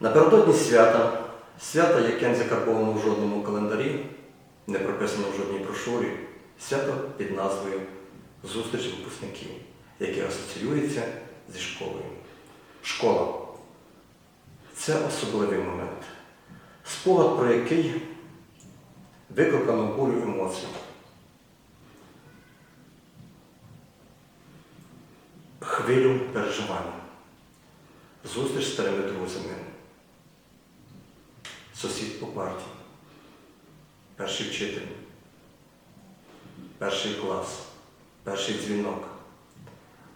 Напередодні свята, свята, яке не закарбовано в жодному календарі, не прописано в жодній брошурі, свято під назвою Зустріч випускників, яке асоціюється зі школою. Школа це особливий момент, спогад, про який викликано бурю емоцій. Хвилю переживань, зустріч з старими друзями, сусід по парті, перший вчитель, перший клас, перший дзвінок.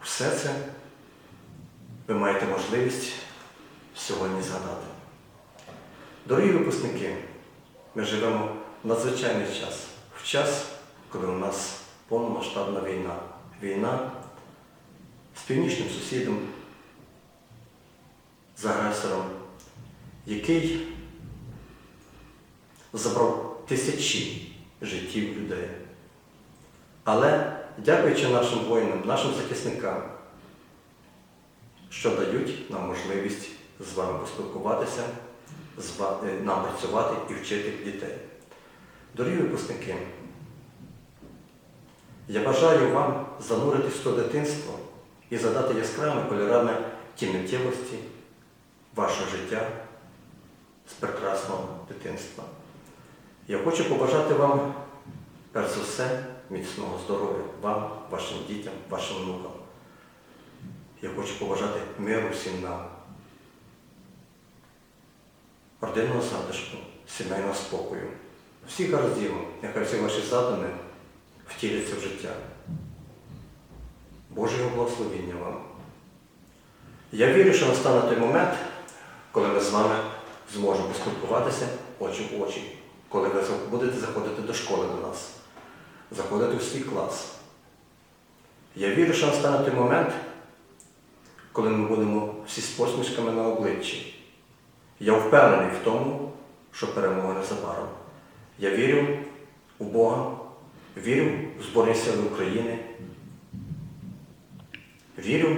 Все це ви маєте можливість сьогодні згадати. Дорогі випускники, ми живемо в надзвичайний час, в час, коли у нас повномасштабна війна. Війна з північним сусідом, з агресором, який забрав тисячі життів людей. Але дякуючи нашим воїнам, нашим захисникам, що дають нам можливість з вами поспілкуватися, е, нам працювати і вчити дітей. Дорогі випускники, я бажаю вам зануритись в то дитинство і задати яскравими кольорами ті миттєвості вашого життя з прекрасного дитинства. Я хочу побажати вам, перш за все, міцного здоров'я вам, вашим дітям, вашим внукам. Я хочу побажати миру всім нам, родинного затишку, сімейного спокою. Всіх гараздів, нехай всі ваші задуми втіляться в життя. Божого благословіння вам. Я вірю, що настане той момент, коли ми з вами зможемо поспілкуватися очі в очі, коли ви будете заходити до школи до нас, заходити в свій клас. Я вірю, що настане той момент, коли ми будемо всі з посмішками на обличчі. Я впевнений в тому, що перемога незабаром. Я вірю у Бога, вірю в Збройні Сили України. Вірю,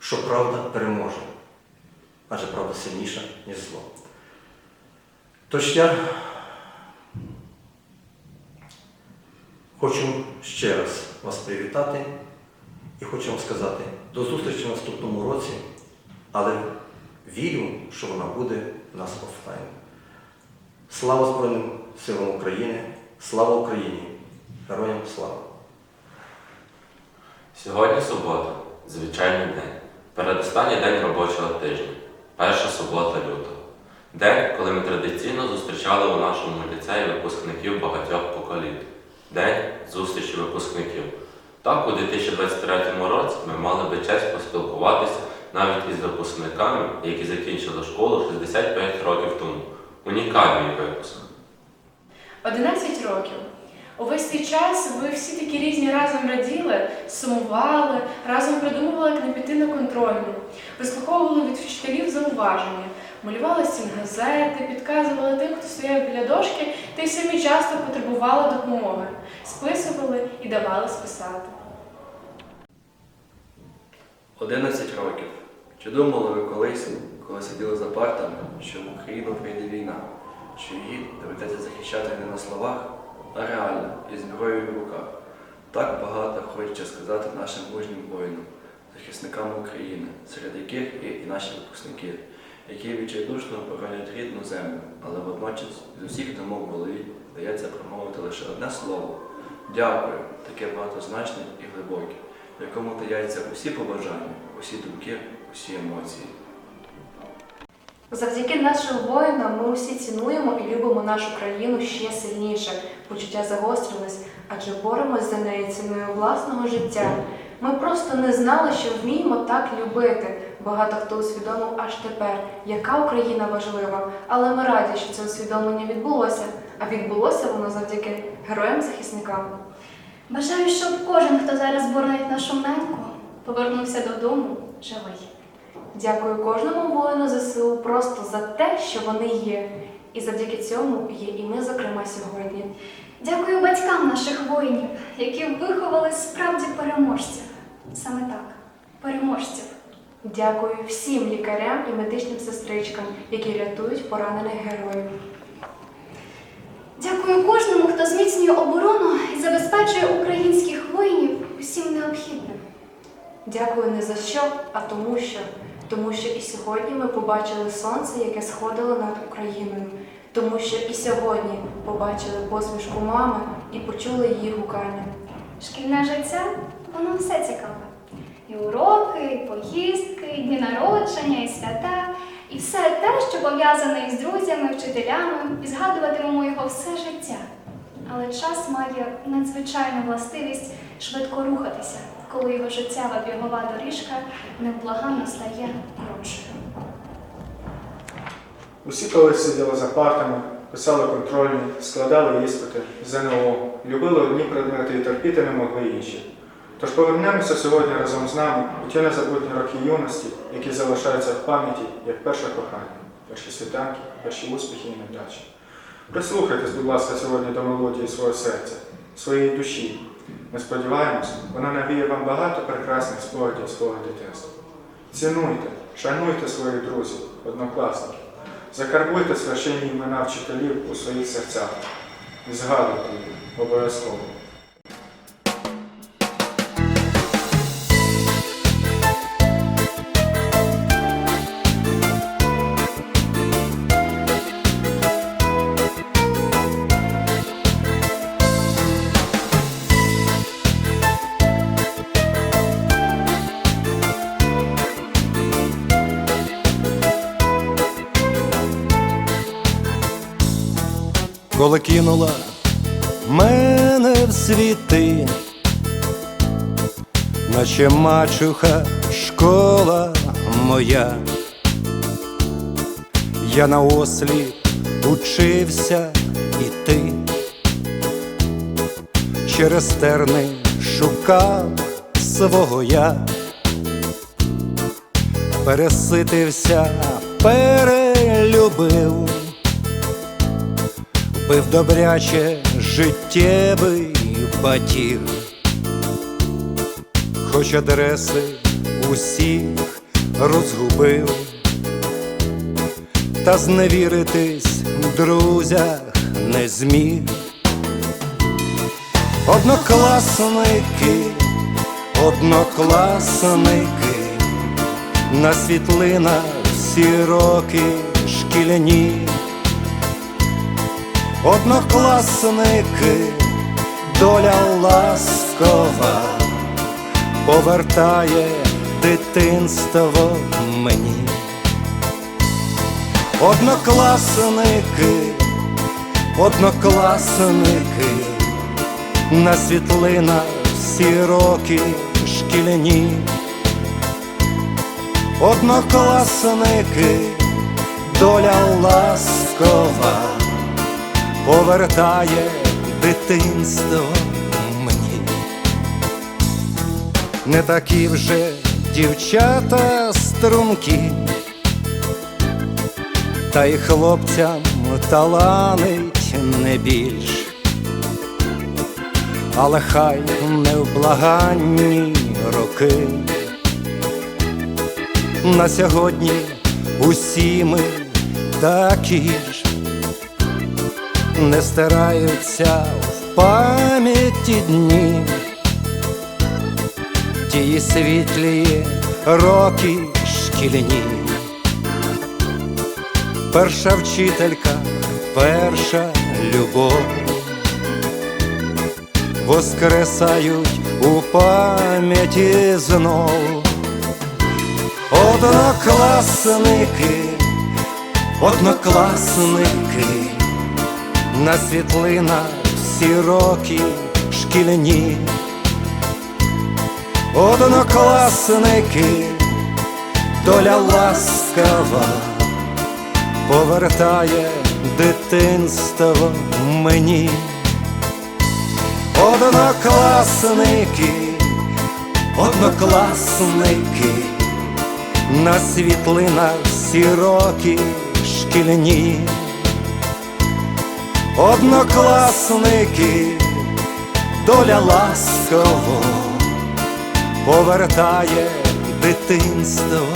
що правда переможе, адже правда сильніша, ніж зло. Тож я хочу ще раз вас привітати і хочу вам сказати до зустрічі в наступному році, але вірю, що вона буде у нас офлайн. Слава Збройним силам України! Слава Україні! Героям слава! Сьогодні субота, звичайний день. Передостанній день робочого тижня, перша субота лютого. День, коли ми традиційно зустрічали у нашому ліцеї випускників багатьох поколінь. День зустрічі випускників. Так, у 2023 році ми мали би честь поспілкуватися навіть із випускниками, які закінчили школу 65 років тому. Унікальний випуск. 11 років. Увесь цей час ви всі такі різні разом раділи, сумували, разом придумували, як не піти на контрольну, вислуховували від вчителів зауваження, малювали стін газети, підказували тим, хто стояв біля дошки, та й самі часто потребували допомоги, списували і давали списати. 11 років. Чи думали ви колись, коли сиділи за партами, що в Україну прийде війна, що її доведеться захищати не на словах, реально, і зброєю в руках? Так багато хочеться сказати нашим мужнім воїнам, захисникам України, серед яких і наші випускники, які відчайдушно боронять рідну землю, але водночас з усіх думок в голові дається промовити лише одне слово. Дякую, таке багатозначне і глибоке, якому таяться усі побажання, усі думки, усі емоції. Завдяки нашим воїнам ми усі цінуємо і любимо нашу країну ще сильніше. Почуття загострились, адже боремось за неї ціною власного життя. Ми просто не знали, що вміємо так любити. Багато хто усвідомив аж тепер, яка Україна важлива. Але ми раді, що це усвідомлення відбулося. А відбулося воно завдяки героям-захисникам. Бажаю, щоб кожен, хто зараз боронить нашу неньку, повернувся додому живий. Дякую кожному воїну ЗСУ просто за те, що вони є. І завдяки цьому є і ми, зокрема, сьогодні. Дякую батькам наших воїнів, які виховали справді переможця. Саме так, переможців. Дякую всім лікарям і медичним сестричкам, які рятують поранених героїв. Дякую кожному, хто зміцнює оборону і забезпечує українських воїнів усім необхідним. Дякую не за що, а тому що. Тому що і сьогодні ми побачили сонце, яке сходило над Україною. Тому що і сьогодні побачили посмішку мами і почули її гукання. Шкільне життя воно все цікаве. І уроки, і поїздки, і дні народження, і свята, і все те, що пов'язане із друзями, вчителями, і згадуватимемо його все життя. Але час має надзвичайну властивість швидко рухатися, коли його життєва бігова доріжка невблаганно стає коротшою. Усі колись сиділи за партами, писали контрольні, складали іспити, ЗНО, любили одні предмети і терпіти не могли інші. Тож повернемося сьогодні разом з нами у ті незабутні роки юності, які залишаються в пам'яті як перше кохання, перші світанки, перші успіхи і невдачі. Прислухайтесь, будь ласка, сьогодні до мелодії свого серця, своєї душі. Ми сподіваємось, вона навіє вам багато прекрасних спогадів свого дитинства. Цінуйте, шануйте своїх друзів, однокласників. Закарбуйте священні імена вчителів у своїх серцях і згадуйте їх обов'язково. Коли кинула мене в світи, наче мачуха школа моя, я на ослі учився іти, через терни шукав свого я, переситився, перелюбив пив добряче життєвий батіг, хоч адреси усіх розгубив, та зневіритись друзях не зміг. Однокласники, однокласники, на світлинах всі роки шкільні. Однокласники, доля ласкова повертає дитинство мені. Однокласники, однокласники, на світлинах всі роки шкільні. Однокласники, доля ласкова повертає дитинство мені. Не такі вже дівчата струнки, та й хлопцям таланить не більш, але хай невблаганні роки. На сьогодні усі ми такі ж не стираються в пам'яті дні, ті світлі роки шкільні, перша вчителька, перша любов, воскресають у пам'яті знов. Однокласники, однокласники на світлинах всі роки шкільні, однокласники, доля ласкава повертає дитинство мені, однокласники, однокласники, на світлинах всі роки шкільні. Однокласники, доля ласково повертає дитинство.